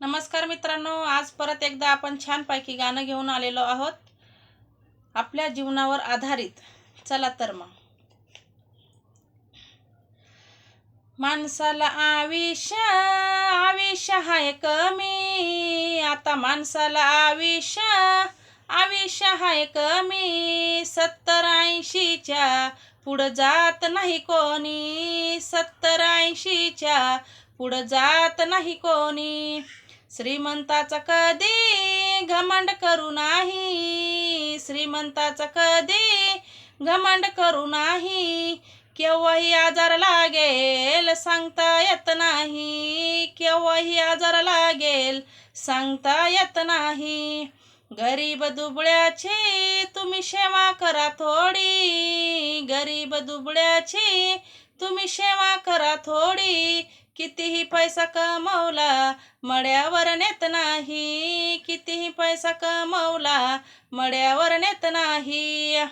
नमस्कार मित्रांनो आज परत एकदा आपण छानपैकी गाणं घेऊन आलेलो आहोत. आपल्या जीवनावर आधारित. चला तर मग. माणसाला आयुष्य आयुष्य हाय कमी. आता माणसाला आयुष्य आयुष्य हाय कमी. सत्तर ऐंशीच्या पुढं जात नाही कोणी. सत्तर ऐंशीच्या पुढं जात नाही कोणी. श्रीमंताचा कधी घमंड करू नाही. श्रीमंताचा कधी घमंड करू नाही. केव्हाही आजार लागेल सांगता येत नाही. केव्हाही आजार लागेल सांगता येत नाही. गरीब दुबळ्याची तुम्ही सेवा करा थोडी. गरीब दुबळ्याची तुम्ही सेवा करा थोडी. कितीही पैसा कमवला मड्यावर नेत नाही. कितीही पैसा कमवला मड्यावर नेत नाही.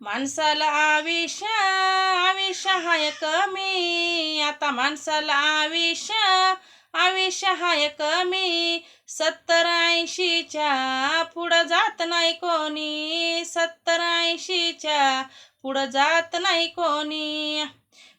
माणसाला आविष आयुष्य हाय कमी. आता माणसाला आविष आयुष्य हाय कमी. सत्तर ऐंशीच्या पुढं जात नाही कोणी. सत्तर ऐंशीच्या पुढं जात नाही कोणी.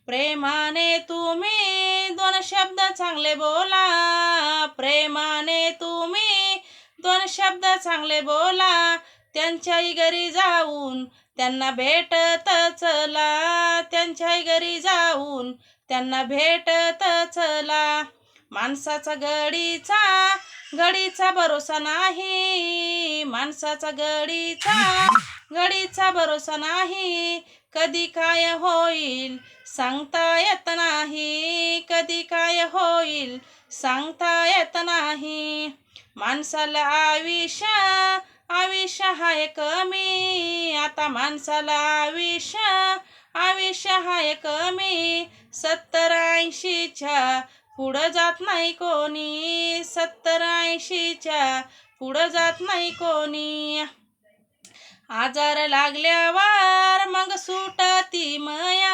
प्रेमाने तुम्ही दोन शब्द चांगले बोला. प्रेमाने तुम्ही दोन शब्द चांगले बोला. त्यांच्याही घरी जाऊन त्यांना भेटत चला. त्यांच्याही घरी जाऊन त्यांना भेटत चला. माणसाचा गडीचा गडीचा भरोसा नाही. माणसाचा गडीचा कडीचा भरोसा नाही. कधी काय होईल सांगता येत नाही. कधी काय होईल सांगता येत नाही. माणसाला आयुष्य आयुष्य हाय कमी. आता माणसाला आयुष्य आयुष्य हाय कमी. सत्तर ऐंशीच्या पुढं जात नाही कोणी. सत्तर ऐंशीच्या पुढं जात नाही कोणी. आजार लागल्यावर मग सुटती मया.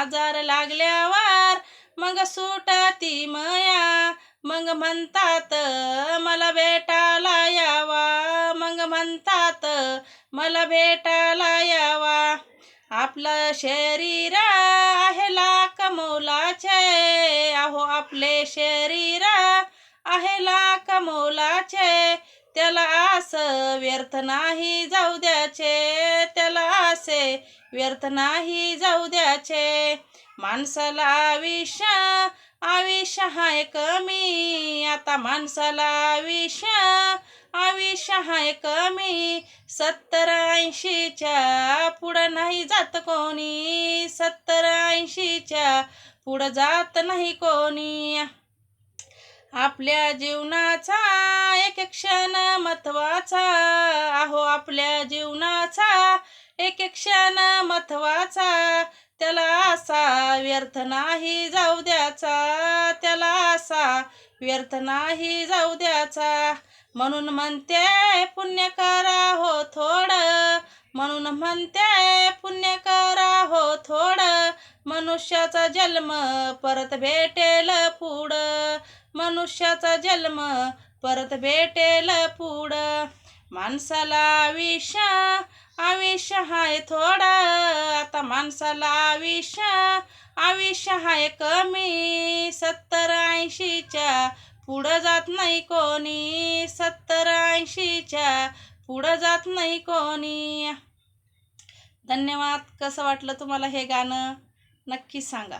आजार लागल्यावर मग सुटती मया. मग म्हणतात मला भेटायला यावा. मग म्हणतात मला भेटायला यावा. आपलं शरीर आहे लाख मोलाचे. अहो आपले शरीर आहे लाख मोलाचे. त्याला असं व्यर्थ नाही जाऊ द्याचे त्याला असे व्यर्थ नाही जाऊ द्याचे माणसाला आयुष्य आयुष्य हाय कमी. आता माणसाला आयुष्य आयुष्य हाय कमी. सत्तर ऐंशीच्या पुढं नाही जात कोणी. सत्तर ऐंशीच्या पुढं जात नाही कोणी. आपल्या जीवनाचा एक एक क्षण महत्त्वाचा. अहो आपल्या जीवनाचा एक एक क्षण महत्त्वाचा. त्याला असा व्यर्थ नाही जाऊ द्याचा त्याला असा व्यर्थ नाही जाऊ द्याचा म्हणून म्हणते पुण्य करा हो थोडं. म्हणून म्हणते पुण्य करा हो थोडं. मनुष्याचा जन्म परत भेटेल पुढं. मनुष्याचा जन्म परत भेटेल पुढं. माणसाला आयुष्य आयुष्य हाय थोडा. आता माणसाला आयुष्य आयुष्य हाय कमी. सत्तर ऐंशीच्या पुढं जात नाही कोणी. सत्तर ऐंशीच्या पुढं जात नाही कोणी. धन्यवाद. कसं वाटलं तुम्हाला हे गाणं? नक्की सांगा.